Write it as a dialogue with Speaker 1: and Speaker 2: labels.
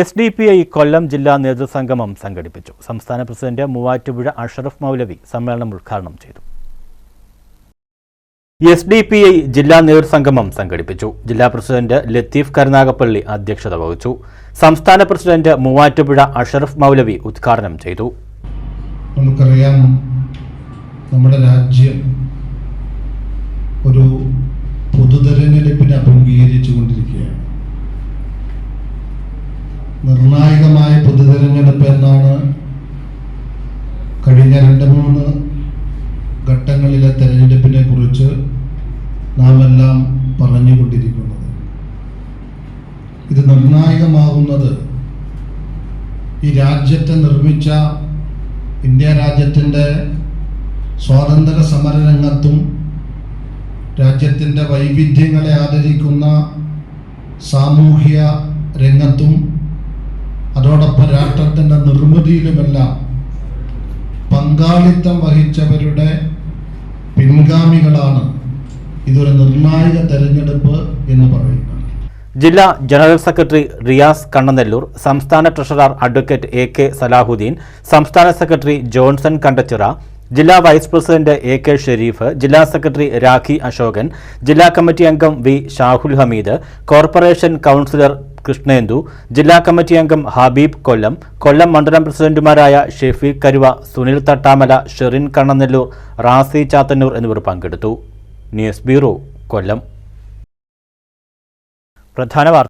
Speaker 1: S D P I Kollam ജില്ലാ നേതൃസംഗമം സംഘടിപ്പിച്ചു. സംസ്ഥാന പ്രസിഡന്റ് മൂവാറ്റുപുഴ അഷറഫ് മൗലവി സമ്മേളനം ഉദ്ഘാടനം ചെയ്തു. എസ് ഡി പി ഐ ജില്ലാ നേതൃസംഗമം സംഘടിപ്പിച്ചു. ജില്ലാ പ്രസിഡന്റ് ലത്തീഫ് കരുനാഗപ്പള്ളി അധ്യക്ഷത വഹിച്ചു. സംസ്ഥാന പ്രസിഡന്റ് മൂവാറ്റുപുഴ അഷറഫ് മൗലവി ഉദ്ഘാടനം ചെയ്തു.
Speaker 2: നമുക്കറിയാം നമ്മുടെ രാജ്യം നിർണായകമായ പൊതുതെരഞ്ഞെടുപ്പ് എന്നാണ് കഴിഞ്ഞ രണ്ട് മൂന്ന് ഘട്ടങ്ങളിലെ തെരഞ്ഞെടുപ്പിനെ കുറിച്ച് നാം എല്ലാം പറഞ്ഞുകൊണ്ടിരിക്കുന്നത്. ഇത് നിർണായകമാകുന്നത് ഈ രാജ്യത്തെ നിർമ്മിച്ച ഇന്ത്യ രാജ്യത്തിന്റെ സ്വാതന്ത്ര്യ സമര രംഗത്തും രാജ്യത്തിന്റെ വൈവിധ്യങ്ങളെ ആദരിക്കുന്ന സാമൂഹ്യ രംഗത്തും അതോടൊപ്പം രാഷ്ട്രത്തിന്റെ നിർമ്മിതിയിലുമെല്ലാം പങ്കാളിത്തം വഹിച്ചവരുടെ പിൻഗാമികളാണ് ഇതൊരു നിർണായക തെരഞ്ഞെടുപ്പ് എന്ന് പറയുന്നത്.
Speaker 1: ജില്ലാ ജനറൽ സെക്രട്ടറി റിയാസ് കണ്ണനെല്ലൂർ സംസ്ഥാന treasurer advocate A K Salahuddin സംസ്ഥാന സെക്രട്ടറി ജോൺസൺ കണ്ടച്ചിറ ജില്ലാ vice president A K Sherif ജില്ലാ സെക്രട്ടറി രാഖി അശോകൻ ജില്ലാ കമ്മിറ്റി അംഗം V Shahul Hameed corporation councillor Krishnendu ജില്ലാ കമ്മിറ്റി അംഗം ഹബീബ് കൊല്ലം കൊല്ലം മണ്ഡലം പ്രസിഡന്റുമാരായ ഷെഫീഖ് കരുവ സുനിൽ തട്ടാമല ഷെറിൻ കണ്ണനെല്ലൂർ റാസി ചാത്തന്നൂർ എന്നിവർ പങ്കെടുത്തു. News bureau Kollam. പ്രധാന വാർത്ത